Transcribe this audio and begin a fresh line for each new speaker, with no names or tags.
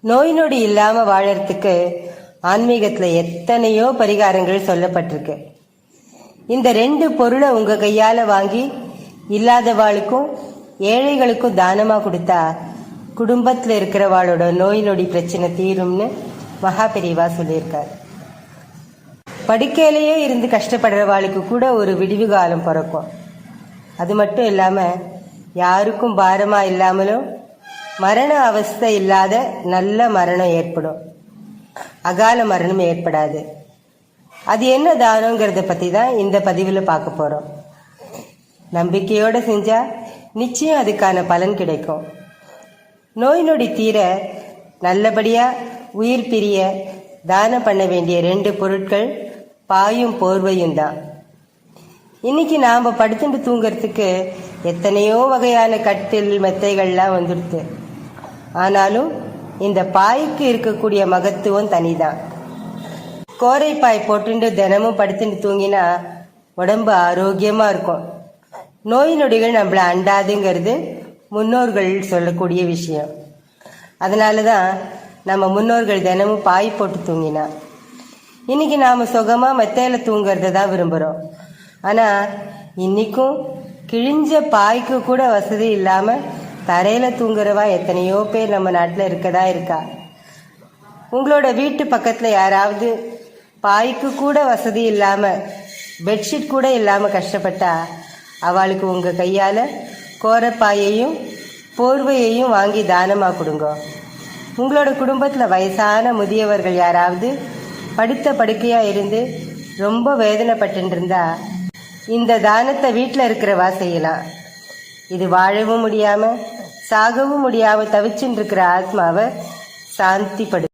நோய் நொடி இல்லாம வாழறதுக்கு ஆன்மீகத்துல எத்தனையோ பரிகாரங்கள் சொல்லப்பட்டிருக்கு. இந்த ரெண்டு பொருளை உங்க கையால வாங்கி இல்லாதவாளுக்கும் ஏழைகளுக்கும் தானமா கொடுத்தா குடும்பத்துல இருக்கிறவாளோட நோய் நொடி பிரச்சனை தீரும்னு மகா பெரியவா சொல்லியிருக்காரு. படிக்கையிலேயே இருந்து கஷ்டப்படுறவாளுக்கு கூட ஒரு விடிவு காலம் பிறக்கும். அது மட்டும் இல்லாம யாருக்கும் பாரமா இல்லாமலும் மரண அவஸ்தை இல்லாத நல்ல மரணம் ஏற்படும். அகால மரணம் ஏற்படாது. அது என்ன தானங்கிறத பத்தி தான் இந்த பதிவில் பார்க்க போறோம். நம்பிக்கையோட செஞ்சா நிச்சயம் அதுக்கான பலன் கிடைக்கும். நோய் நொடி தீர நல்லபடியா உயிர் பிரிய தானம் பண்ண வேண்டிய ரெண்டு பொருட்கள் பாயும் போர்வையும் தான் இன்னைக்கு நாம படுத்துட்டு தூங்கறதுக்கு எத்தனையோ வகையான கட்டில் மெத்தைகள்லாம் வந்துடுது ஆனாலும் இந்த பாய்க்கு இருக்கக்கூடிய மகத்துவம் தனிதான். கோரைப்பாய் போட்டுண்டு தினமும் படுத்துட்டு தூங்கினா உடம்பு ஆரோக்கியமா இருக்கும். நோய் நொடிகள் நம்மள அண்டாதுங்கிறது முன்னோர்கள் சொல்லக்கூடிய விஷயம். அதனால தான் நம்ம முன்னோர்கள் தினமும் பாய் போட்டு தூங்கினா. இன்னைக்கு நாம சுகமா மெத்தையில தூங்குறத தான் விரும்புறோம். ஆனா இன்னைக்கும் கிழிஞ்ச பாய்க்கு கூட வசதி இல்லாம தரையில தூங்குறவா எத்தனையோ பேர் நம்ம நாட்டில் இருக்கதா இருக்கா? உங்களோட வீட்டு பக்கத்துல யாராவது பாய்க்கு கூட வசதி இல்லாம பெட்ஷீட் கூட இல்லாம கஷ்டப்பட்டா அவளுக்கு உங்க கையால கோரப்பாயையும் போர்வையையும் வாங்கி தானமா கொடுங்க. உங்களோட குடும்பத்துல வயசான முதியவர்கள் யாராவது படுத்த படுக்கையா இருந்து ரொம்ப வேதனைப்பட்டுருந்தா இந்த தானத்தை வீட்டில் இருக்கிறவா செய்யலாம் இது வாழவும் முடியாம சாகவும் முடியாம தவிச்சுட்டு இருக்கிற ஆத்மாவை சாந்திப்படு